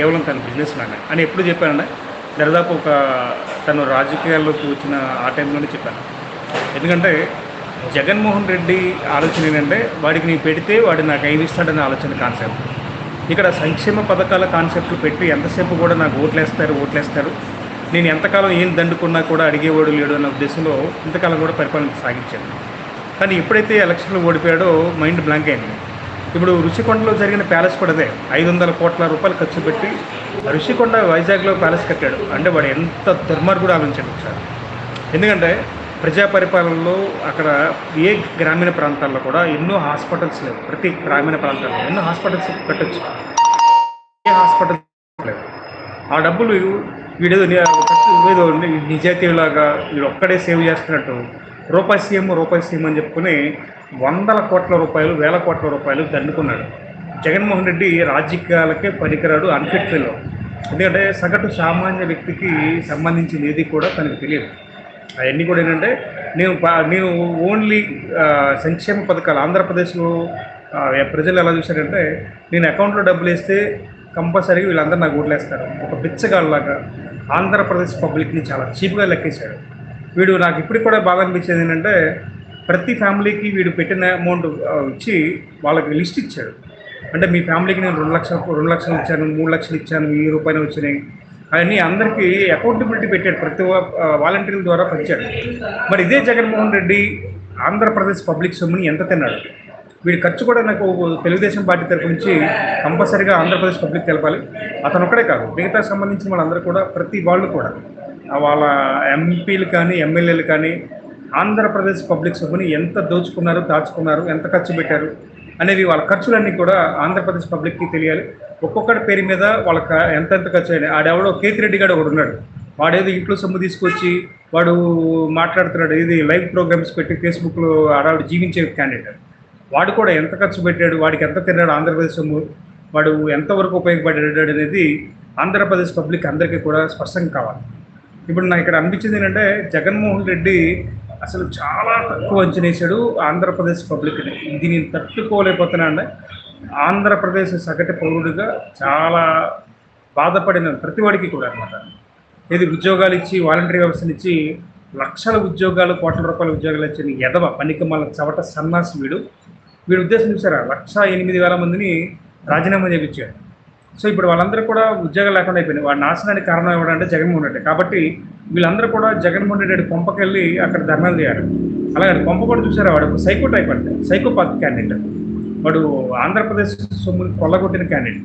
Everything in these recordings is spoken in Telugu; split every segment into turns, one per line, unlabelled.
కేవలం తన బిజినెస్ మ్యాన్ అని ఎప్పుడు చెప్పానంటే దరిదాపు ఒక తను రాజకీయాల్లోకి వచ్చిన ఆ టైంలోనే చెప్పాను. ఎందుకంటే జగన్మోహన్ రెడ్డి ఆలోచన ఏంటంటే వాడికి నేను పెడితే వాడు నాకు ఏమి ఇస్తాడనే ఆలోచన కాన్సెప్ట్ ఇక్కడ సంక్షేమ పథకాల కాన్సెప్ట్లు పెట్టి ఎంతసేపు కూడా నాకు ఓట్లేస్తారు ఓట్లేస్తారు. నేను ఎంతకాలం ఏం దండుకున్నా కూడా అడిగేవాడు లేడు అన్న ఉద్దేశంలో ఇంతకాలం కూడా పరిపాలన సాగించాను. కానీ ఎప్పుడైతే ఎలక్షన్లో ఓడిపోయాడో మైండ్ బ్లాంక్ అయింది. ఇప్పుడు రుషికొండలో జరిగిన ప్యాలెస్ కూడా అదే. ఐదు వందల కోట్ల రూపాయలు ఖర్చు పెట్టి రుషికొండ వైజాగ్లో ప్యాలెస్ కట్టాడు. అంటే వాడు ఎంత దుర్మార్గుడు ఆలోచించాడు ఒకసారి. ఎందుకంటే ప్రజా పరిపాలనలో అక్కడ ఏ గ్రామీణ ప్రాంతాల్లో కూడా ఎన్నో హాస్పిటల్స్ లేవు. ప్రతి గ్రామీణ ప్రాంతాల్లో ఎన్నో హాస్పిటల్స్ కట్టొచ్చు ఏ హాస్పిటల్ లేదు ఆ డబ్బులు వీడేదో ని- ఏదో వీడు ఒక్కడే సేవ్ చేస్తున్నట్టు రూపాయి సీఎం రూపాయి సీఎం అని చెప్పుకుని వందల కోట్ల రూపాయలు వేల కోట్ల రూపాయలు దండుకున్నాడు. జగన్మోహన్ రెడ్డి రాజకీయాలకే పనికిరాడు అన్ఫిట్ ఫెలో ఎందుకంటే సగటు సామాన్య వ్యక్తికి సంబంధించిన ఏది కూడా తనకు తెలియదు. అవన్నీ కూడా ఏంటంటే నేను పా- నేను ఓన్లీ సంక్షేమ పథకాలు ఆంధ్రప్రదేశ్లో ప్రజలు ఎలా చూశారంటే నేను అకౌంట్లో డబ్బులు వేస్తే కంపల్సరీగా వీళ్ళందరూ నాకు ఓట్లేస్తారు. ఒక బిచ్చగాళ్ళలాగా ఆంధ్రప్రదేశ్ పబ్లిక్ని చాలా చీప్గా లెక్కేశాడు వీడు నాకు ఇప్పటికి కూడా బాధ అనిపించేది ఏంటంటే ప్రతి ఫ్యామిలీకి వీడు పెట్టిన అమౌంట్ ఇచ్చి వాళ్ళకి లిస్ట్ ఇచ్చాడు. అంటే మీ ఫ్యామిలీకి నేను రెండు లక్షలు రెండు లక్షలు ఇచ్చాను మూడు లక్షలు ఇచ్చాను ఈ రూపాయలు వచ్చినాయి. అవన్నీ అందరికీ అకౌంటబిలిటీ పెట్టాడు. ప్రతి వాలంటీర్ల ద్వారా పంచాడు. మరి ఇదే జగన్మోహన్ రెడ్డి ఆంధ్రప్రదేశ్ పబ్లిక్ సొమ్ముని ఎంత తిన్నాడు? వీడి ఖర్చు కూడా నాకు తెలుగుదేశం పార్టీ తరపు నుంచి కంపల్సరీగా ఆంధ్రప్రదేశ్ పబ్లిక్ తెలపాలి. అతను ఒక్కడే కాదు మిగతా సంబంధించిన వాళ్ళందరూ కూడా ప్రతి వాళ్ళు కూడా. వాళ్ళ ఎంపీలు కానీ ఎమ్మెల్యేలు కానీ ఆంధ్రప్రదేశ్ పబ్లిక్ సొమ్ముని ఎంత దోచుకున్నారు దాచుకున్నారు ఎంత ఖర్చు పెట్టారు అనేది వాళ్ళ ఖర్చులన్నీ కూడా ఆంధ్రప్రదేశ్ పబ్లిక్కి తెలియాలి. ఒక్కొక్కటి పేరు మీద వాళ్ళకి ఎంత ఎంత ఖర్చు అయినాయి ఆడెవడో కేతిరెడ్డి గారు ఒకడు ఉన్నాడు. వాడేదో ఇంట్లో సొమ్ము తీసుకొచ్చి వాడు మాట్లాడుతున్నాడు ఇది లైవ్ ప్రోగ్రామ్స్ పెట్టి ఫేస్బుక్లో ఆడవాడు జీవించే క్యాండిడేట్. వాడు కూడా ఎంత ఖర్చు పెట్టాడు వాడికి ఎంత తిన్నాడు ఆంధ్రప్రదేశ్ సొమ్ము వాడు ఎంతవరకు ఉపయోగపడ్డాడు అనేది ఆంధ్రప్రదేశ్ పబ్లిక్ అందరికీ కూడా స్పష్టంగా కావాలి. ఇప్పుడు నాకు ఇక్కడ అనిపించింది ఏంటంటే జగన్మోహన్ రెడ్డి అసలు చాలా తక్కువ అంచనా ఆంధ్రప్రదేశ్ పబ్లిక్ని. ఇది నేను తట్టుకోలేకపోతున్నా అండి ఆంధ్రప్రదేశ్ సగటు పౌరుడిగా చాలా బాధపడిన ప్రతివాడికి కూడా అనమాట ఇది ఉద్యోగాలు ఇచ్చి వాలంటరీ వ్యవస్థను ఇచ్చి లక్షల ఉద్యోగాలు కోట్ల రూపాయల ఉద్యోగాలు ఇచ్చిన ఎదవ పనికిమాల చవట సన్నాసి వీడు. వీడి ఉద్దేశం చూసారా? లక్ష ఎనిమిది వేల మందిని రాజీనామా చేయించాడు సో ఇప్పుడు వాళ్ళందరూ కూడా ఉద్యోగాలు లేకుండా అయిపోయినాయి. వాడి నాశనానికి కారణం ఎవడంటే జగన్మోహన్ రెడ్డి. కాబట్టి వీళ్ళందరూ కూడా జగన్మోహన్ రెడ్డి కొంపకెళ్ళి అక్కడ ధర్నాలు చేయాలి. అలాగే కొంప కూడా చూసారా? వాడు సైకో టైప్ అంటే. Psychopath candidate. వాడు ఆంధ్రప్రదేశ్ సొమ్ముని కొల్లగొట్టిన క్యాండిడేట్.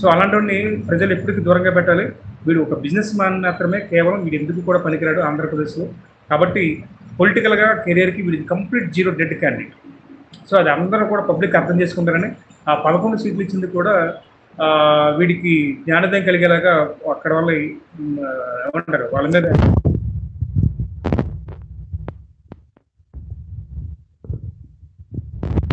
సో అలాంటి ప్రజలు ఎప్పటికీ దూరంగా పెట్టాలి. వీడు ఒక బిజినెస్ మ్యాన్ మాత్రమే కేవలం వీడు ఎందుకు కూడా పనికిరాడు ఆంధ్రప్రదేశ్లో. కాబట్టి పొలిటికల్గా కెరియర్కి వీడికి complete zero dead candidate. So అది అందరూ కూడా పబ్లిక్ అర్థం చేసుకుంటారని ఆ పదకొండు సీట్లు ఇచ్చింది కూడా వీడికి జ్ఞానోదయం కలిగేలాగా అక్కడ వాళ్ళ ఏమంటారు? వాళ్ళ మీద